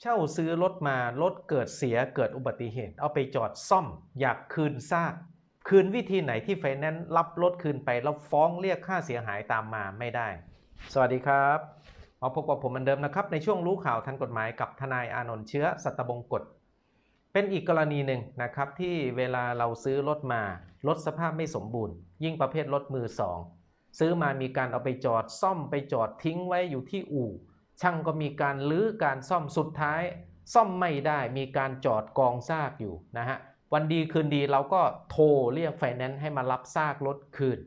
เช่าซื้อรถมารถเกิดเสียเกิดอุบัติเหตุ เอาไปจอดซ่อม อยากคืนซาก คืนวิธีไหนที่ไฟแนนซ์รับรถคืนไปแล้วฟ้องเรียกค่าเสียหายตามมาไม่ได้ สวัสดีครับมาพบกับผมเหมือนเดิมนะครับ ในช่วงรู้ข่าวทันกฎหมายกับทนายอานนท์เชื้อสัตบงกฎเป็นอีกกรณีหนึ่งนะครับที่เวลาเราซื้อรถมารถสภาพไม่สมบูรณ์ ยิ่งประเภทรถมือสองซื้อมามีการเอาไปจอดซ่อมไปจอดทิ้งไว้อยู่ที่อู่ ช่างก็มีการลื้อการซ่อมสุดท้าย ซ่อมไม่ได้มีการจอดกองซากอยู่นะฮะวันดีคืนดีเราก็โทรเรียกไฟแนนซ์ให้มารับซากรถคืน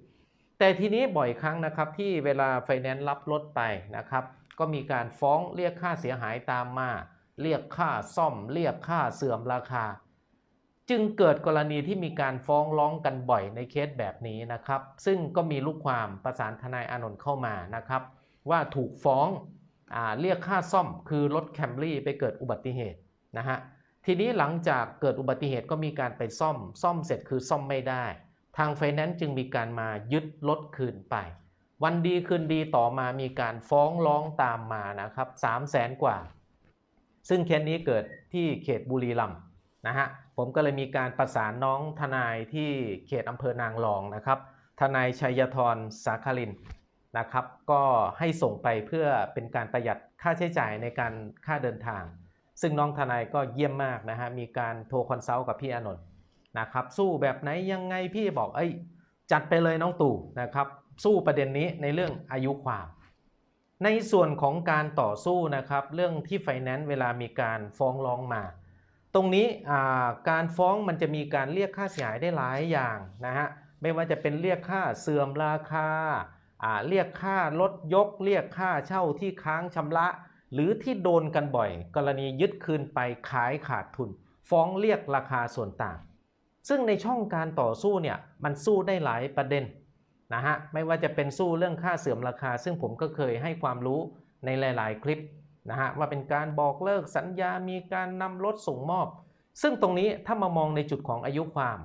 แต่ทีนี้บ่อยครั้งนะครับที่เวลาไฟแนนซ์รับรถไปนะครับ ก็มีการฟ้องเรียกค่าเสียหายตามมา เรียกค่าซ่อม เรียกค่าเสื่อมราคา จึงเกิดกรณีที่มีการฟ้องร้องกันบ่อยในเคสแบบนี้นะครับ ซึ่งก็มีลูกความประสานทนายอานนท์เข้ามานะครับ ว่าถูกฟ้อง เรียกค่าซ่อมคือรถแคมรี่ไปเกิดอุบัติเหตุนะฮะทีนี้หลังจากเกิดอุบัติเหตุก็มีการไปซ่อม ซ่อมเสร็จคือซ่อมไม่ได้ ทางไฟแนนซ์จึงมีการมายึดรถคืนไป วันดีคืนดีต่อมามีการฟ้องร้องตามมานะครับ3 0 0แสนกว่า ซึ่งเคสนี้เกิดที่เขตบุรีรัมย์นะฮะผมก็เลยมีการประสานน้องทนายที่เขตอำเภอนางรองนะครับ ทนายชัยธรสาคลิน นะครับ ก็ให้ส่งไปเพื่อเป็นการประหยัดค่าใช้จ่ายในการค่าเดินทาง ซึ่งน้องทนายก็เยี่ยมมากนะฮะมีการโทรคอนซัลท์กับพี่อนนท์นะครับ สู้แบบไหนยังไงพี่บอกเอ้ยจัดไปเลยน้องตู่นะครับ สู้ประเด็นนี้ในเรื่องอายุความ ในส่วนของการต่อสู้นะครับ เรื่องที่ไฟแนนซ์เวลามีการฟ้องร้องมา ตรงนี้การฟ้องมันจะมีการเรียกค่าเสียหายได้หลายอย่างนะฮะไม่ว่าจะเป็นเรียกค่าเสื่อมราคา เรียกค่ารถยก เรียกค่าเช่าที่ค้างชำระ หรือที่โดนกันบ่อย กรณียึดคืนไปขายขาดทุน ฟ้องเรียกราคาส่วนต่าง ซึ่งในช่องการต่อสู้เนี่ยมันสู้ได้หลายประเด็นนะฮะไม่ว่าจะเป็นสู้เรื่องค่าเสื่อมราคา ซึ่งผมก็เคยให้ความรู้ในหลาย ๆ คลิปนะฮะว่าเป็นการบอกเลิกสัญญามีการนำรถส่งมอบ ซึ่งตรงนี้ถ้ามามองในจุดของอายุความ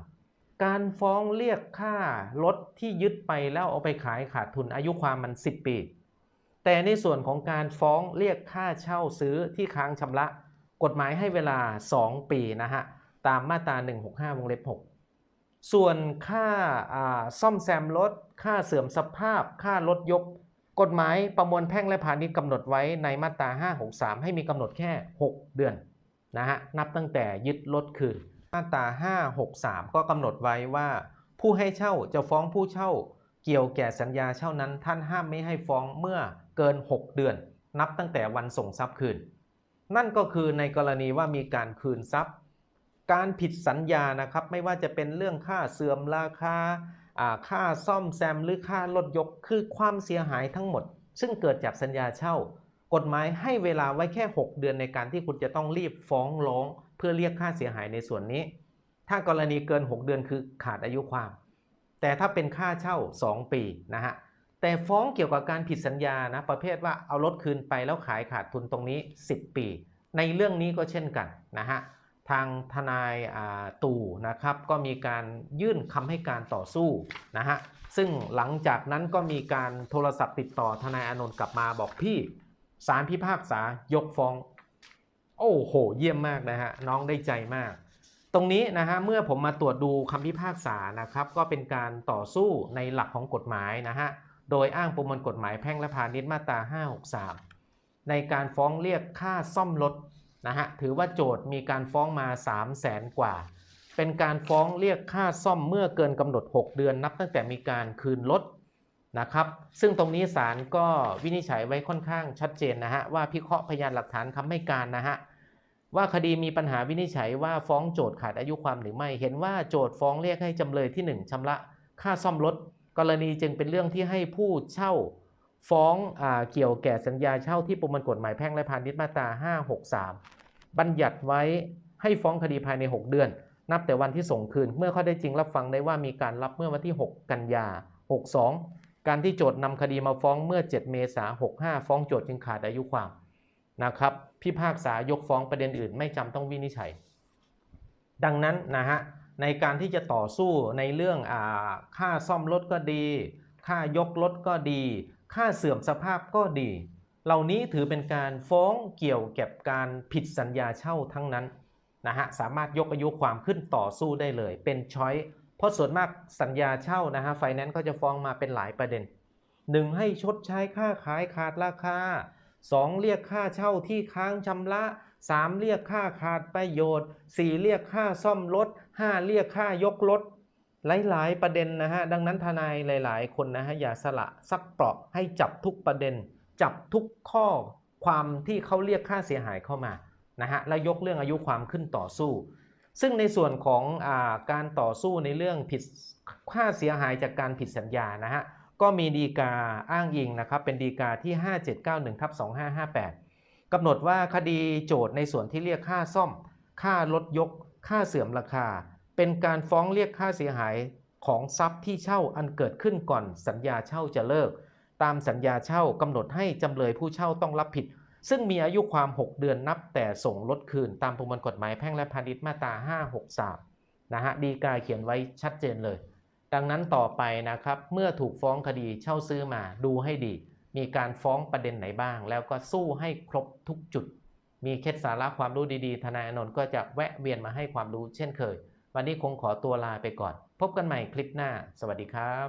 การฟ้องเรียกค่ารถที่ยึดไปแล้วเอาไปขายขาดทุนอายุความมัน 10 ปี แต่ในส่วนของการฟ้องเรียกค่าเช่าซื้อที่ค้างชำระ กฎหมายให้เวลา 2 ปีนะฮะ ตามมาตรา 165 วงเล็บ 6 ส่วนค่าซ่อมแซมรถ ค่าเสื่อมสภาพ ค่ารถยก กฎหมายประมวลแพ่งและพาณิชย์กำหนดไว้ในมาตรา 563 ให้มีกำหนดแค่ 6 เดือนนะฮะ นับตั้งแต่ยึดรถคืน มาตรา563 ก็กำหนดไว้ว่า ผู้ให้เช่าจะฟ้องผู้เช่า เกี่ยวแก่สัญญาเช่านั้น ท่านห้ามไม่ให้ฟ้องเมื่อเกิน 6 เดือน นับตั้งแต่วันส่งทรัพย์คืน นั่นก็คือในกรณีว่ามีการคืนทรัพย์ การผิดสัญญานะครับไม่ว่าจะเป็นเรื่องค่าเสื่อมราคาค่าซ่อมแซมหรือค่ารถยกคือความเสียหายทั้งหมด ซึ่งเกิดจากสัญญาเช่า กฎหมายให้เวลาไว้แค่ 6 เดือนในการที่คุณจะต้องรีบฟ้องร้อง เพื่อเรียกค่าเสียหายในส่วนนี้ ถ้ากรณีเกิน 6 เดือนคือขาดอายุความ แต่ถ้าเป็นค่าเช่า 2 ปีนะฮะแต่ฟ้องเกี่ยวกับการผิดสัญญานะประเภทว่าเอารถคืนไปแล้วขายขาดทุนตรงนี้ 10 ปี ในเรื่องนี้ก็เช่นกันนะฮะทางทนายตู่นะครับก็มีการยื่นคำให้การต่อสู้นะฮะซึ่งหลังจากนั้นก็มีการโทรศัพท์ติดต่อทนายอนนท์กลับมาบอกพี่สารพิพากษายกฟ้อง โอ้โห เยี่ยมมากนะฮะน้องได้ใจมาก ตรงนี้นะฮะเมื่อผมมาตรวจดูคำพิพากษานะครับก็เป็นการต่อสู้ในหลักของกฎหมายนะฮะโดยอ้างประมวลกฎหมายแพ่งและพาณิชย์มาตรา 563 ในการฟ้องเรียกค่าซ่อมรถนะฮะถือว่าโจทย์มีการฟ้องมา 3 0 0แสนกว่า เป็นการฟ้องเรียกค่าซ่อมเมื่อเกินกำหนด 6 เดือนนับตั้งแต่มีการคืนรถ นะครับ ซึ่งตรงนี้ศาลก็วินิจฉัยไว้ค่อนข้างชัดเจนนะฮะว่าพิเคราะห์พยานหลักฐานคำให้การนะฮะว่าคดีมีปัญหาวินิจฉัยว่าฟ้องโจทย์ขาดอายุความหรือไม่ เห็นว่าโจทย์ฟ้องเรียกให้จำเลยที่ 1ชำระค่าซ่อมรถ กรณีจึงเป็นเรื่องที่ให้ผู้เช่าฟ้องอเกี่ยวแก่สัญญาเช่าที่ประมวลกฎหมายแพ่งและพาณิชย์มาตรา 563 บัญญัติไว้ให้ฟ้องคดีภายใน 6 เดือน นับแต่วันที่ส่งคืน เมื่อข้อได้จริงรับฟังได้ว่ามีการรับเมื่อวันที่ 6 กันยา 62 การที่โจทย์นำคดีมาฟ้องเมื่อ 7 เมษายน65 ฟ้องโจทย์จึงขาดอายุความนะครับพิพากษายกฟ้องประเด็นอื่น ไม่จำต้องวินิจฉัย ดังนั้นนะฮะในการที่จะต่อสู้ในเรื่องอค่าซ่อมรถก็ดี ค่ายกรถก็ดี ค่าเสื่อมสภาพก็ดี เหล่านี้ถือเป็นการฟ้องเกี่ยวกับการผิดสัญญาเช่าทั้งนั้นนะฮะสามารถยกอายุความขึ้นต่อสู้ได้เลย เป็นช้อย ราะส่วนมากสัญญาเช่านะฮะไฟแนนซ์ก็จะฟ้องมาเป็นหลายประเด็น 1. ให้ชดใช้ค่าขายขาดราคา 2. เรียกค่าเช่าที่ค้างชำระ 3. เรียกค่าขาดประโยชน์ 4. เรียกค่าซ่อมรถ 5. เรียกค่ายกรถหลาย ๆ ประเด็นนะฮะ ดังนั้นทนายหลาย ๆ คนนะฮะอย่าสละสักเปราะให้จับทุกประเด็น จับทุกข้อความที่เขาเรียกค่าเสียหายเข้ามานะฮะแล้วยกเรื่องอายุความขึ้นต่อสู้ ซึ่งในส่วนของอการต่อสู้ในเรื่องผิดค่าเสียหายจากการผิดสัญญานะฮะก็มีดีกาอ้างอิงนะครับเป็นดีกาที่ 5791ทับ2558กำหนดว่าคดีโจทย์ในส่วนที่เรียกค่าซ่อม ค่าลดยก ค่าเสื่อมราคา เป็นการฟ้องเรียกค่าเสียหายของทรัพย์ที่เช่าอันเกิดขึ้นก่อนสัญญาเช่าจะเลิก ตามสัญญาเช่ากำหนดให้จำเลยผู้เช่าต้องรับผิด ซึ่งมีอายุความ 6 เดือนนับแต่ส่งลดคืน ตามประมวลกฎหมายแพ่งและพาณิชย์มาตรา 563 นะฮะดีกาเขียนไว้ชัดเจนเลย ดังนั้นต่อไปนะครับ เมื่อถูกฟ้องคดีเช่าซื้อมาดูให้ดี มีการฟ้องประเด็นไหนบ้าง แล้วก็สู้ให้ครบทุกจุด มีเคล็ดสาระความรู้ดีๆ ทนายอนนท์ก็จะแวะเวียนมาให้ความรู้เช่นเคย วันนี้คงขอตัวลาไปก่อน พบกันใหม่คลิปหน้า สวัสดีครับ